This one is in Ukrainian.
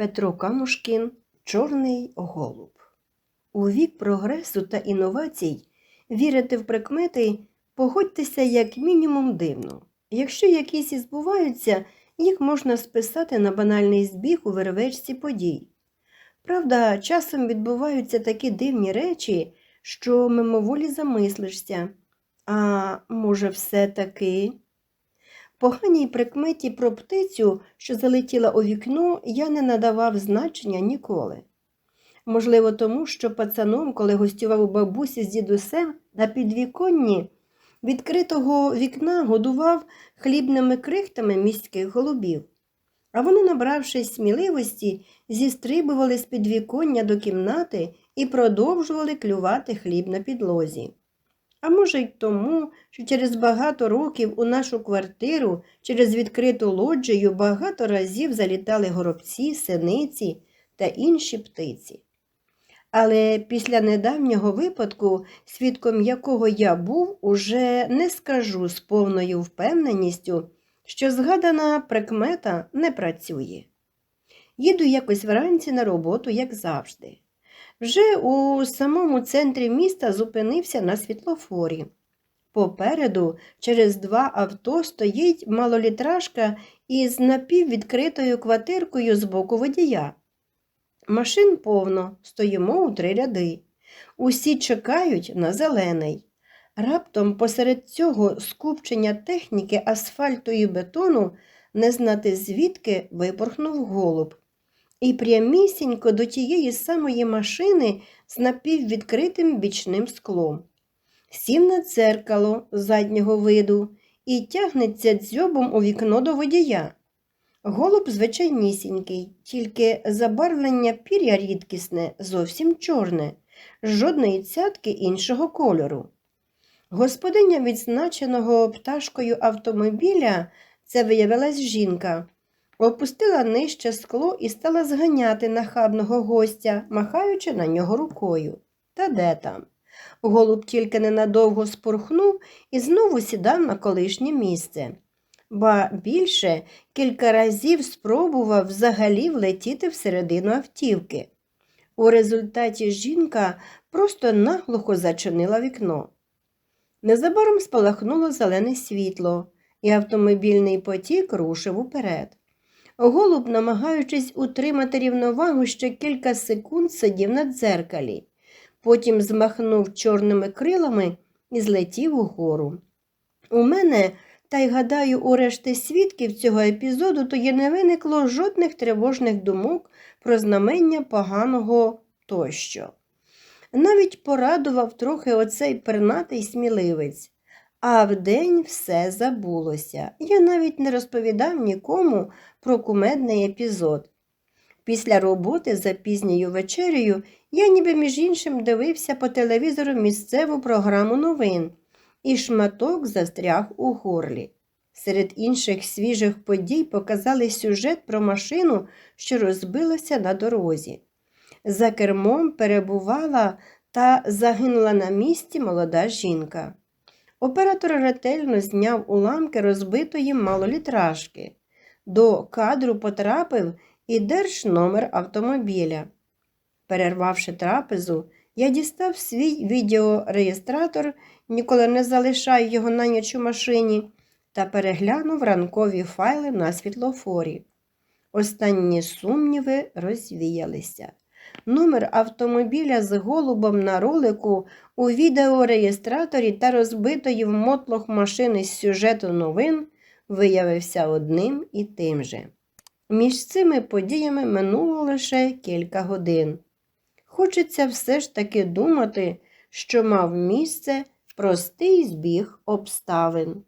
Петро Камушкін Чорний голуб. У вік прогресу та інновацій вірити в прикмети погодьтеся як мінімум дивно. Якщо якісь і збуваються, їх можна списати на банальний збіг у вервечці подій. Правда, часом відбуваються такі дивні речі, що мимоволі замислишся. А може, все-таки? Поганій прикметі про птицю, що залетіла у вікно, я не надавав значення ніколи. Можливо, тому що пацаном, коли гостював у бабусі з дідусем на підвіконні, відкритого вікна годував хлібними крихтами міських голубів. А вони, набравшись сміливості, зістрибували з підвіконня до кімнати і продовжували клювати хліб на підлозі. А може й тому, що через багато років у нашу квартиру через відкриту лоджію багато разів залітали горобці, синиці та інші птиці. Але після недавнього випадку, свідком якого я був, уже не скажу з повною впевненістю, що згадана прикмета не працює. Їду якось вранці на роботу, як завжди. Вже у самому центрі міста зупинився на світлофорі. Попереду через два авто стоїть малолітражка із напіввідкритою квартиркою з боку водія. Машин повно, стоїмо у три ряди. Усі чекають на зелений. Раптом посеред цього скупчення техніки асфальту і бетону не знати звідки випорхнув голуб. І прямісінько до тієї самої машини з напіввідкритим бічним склом. Сів на дзеркало заднього виду і тягнеться дзьобом у вікно до водія. Голуб звичайнісінький, тільки забарвлення пір'я рідкісне, зовсім чорне, жодної цятки іншого кольору. Господиня відзначеного пташкою автомобіля, це виявилась жінка, опустила нижче скло і стала зганяти нахабного гостя, махаючи на нього рукою. Та де там? Голуб тільки ненадовго спорхнув і знову сідав на колишнє місце. Ба більше кілька разів спробував взагалі влетіти всередину автівки. У результаті жінка просто наглухо зачинила вікно. Незабаром спалахнуло зелене світло, і автомобільний потік рушив уперед. Голуб, намагаючись утримати рівновагу, ще кілька секунд сидів на дзеркалі, потім змахнув чорними крилами і злетів угору. У мене, та й гадаю, у решти свідків цього епізоду тоді не виникло жодних тривожних думок про знамення поганого тощо. Навіть порадував трохи оцей пернатий сміливець. А вдень все забулося. Я навіть не розповідав нікому про кумедний епізод. Після роботи за пізньою вечерею я ніби між іншим дивився по телевізору місцеву програму новин, і шматок застряг у горлі. Серед інших свіжих подій показали сюжет про машину, що розбилася на дорозі. За кермом перебувала та загинула на місці молода жінка. Оператор ретельно зняв уламки розбитої малолітражки. До кадру потрапив і держномер автомобіля. Перервавши трапезу, я дістав свій відеореєстратор, ніколи не залишаю його на ніч у машині, та переглянув ранкові файли на світлофорі. Останні сумніви розвіялися. Номер автомобіля з голубом на ролику у відеореєстраторі та розбитої в мотлох машини з сюжету новин виявився одним і тим же. Між цими подіями минуло лише кілька годин. Хочеться все ж таки думати, що мав місце простий збіг обставин.